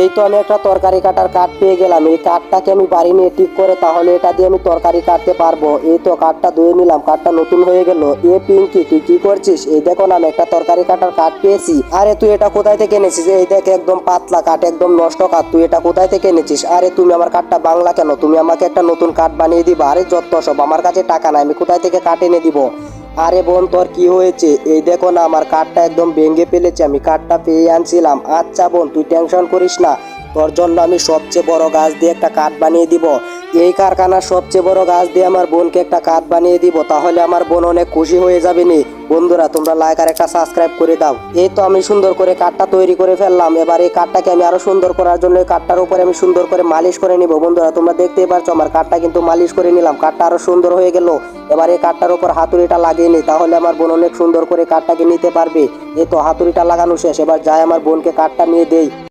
এই তো আমি একটা তরকারি কাটার কাঠ পেয়ে গেলাম, এই কাঠটাকে আমি বাড়ি নিয়ে ঠিক করে তাহলে এটা দিয়ে আমি তরকারি কাটতে পারব। এই তো কাঠটা ধুয়ে নিলাম কাঠটা নতুন হয়ে গেল। এ পিঙ্কি, তুই কি করছিস? এই দেখো না, আমি একটা তরকারি কাটার কাঠ পেয়েছি। আরে তুই এটা কোথায় থেকে এনেছিস? এই দেখ, একদম পাতলা কাঠ একদম নষ্ট কাঠ তুই এটা কোথায় থেকে এনেছিস? আরে তুমি আমার কাঠটা বাংলা কেন? তুমি আমাকে একটা নতুন কাঠ বানিয়ে দিবা। আরে যত সব, আমার কাছে টাকা নাই, আমি কোথায় থেকে কাঠ এনে দিব? আরে বোন, তোর কি হয়েছে? এই দেখো না, আমার কাঠটা একদম ভেঙে ফেলেছে, আমি কার্ডটা পেয়ে আনছিলাম। আচ্ছা বোন, তুই টেনশন করিস না। তোর জন্য আমি সবচেয়ে বড় গাছ দিয়ে একটা কাঠ বানিয়ে দিব। এই কারখানার সবচেয়ে বড় গাছ দিয়ে আমার বোনকে একটা কাঠ বানিয়ে দিব, তাহলে আমার বোন অনেক খুশি হয়ে যাবে নি। বন্ধুরা, তোমরা লাইক আর একটা সাবস্ক্রাইব করে দাও। এই তো আমি সুন্দর করে কাঠটা তৈরি করে ফেললাম। এবার এই কাঠটাকে আমি আরও সুন্দর করার জন্য এই কাঠটার উপরে আমি সুন্দর করে মালিশ করে নিব। বন্ধুরা, তোমরা দেখতেই পারছ, আমার কাঠটা কিন্তু মালিশ করে নিলাম। কাঠটা আরও সুন্দর হয়ে গেল। এবার এই কাঠটার উপর হাতুড়িটা লাগিয়ে নিই তাহলে আমার বোন অনেক সুন্দর করে কাঠটাকে নিতে পারবে। এই তো হাতুড়িটা লাগানো শেষ। এবার যাই আমার বোনকে কাঠটা নিয়ে দেই।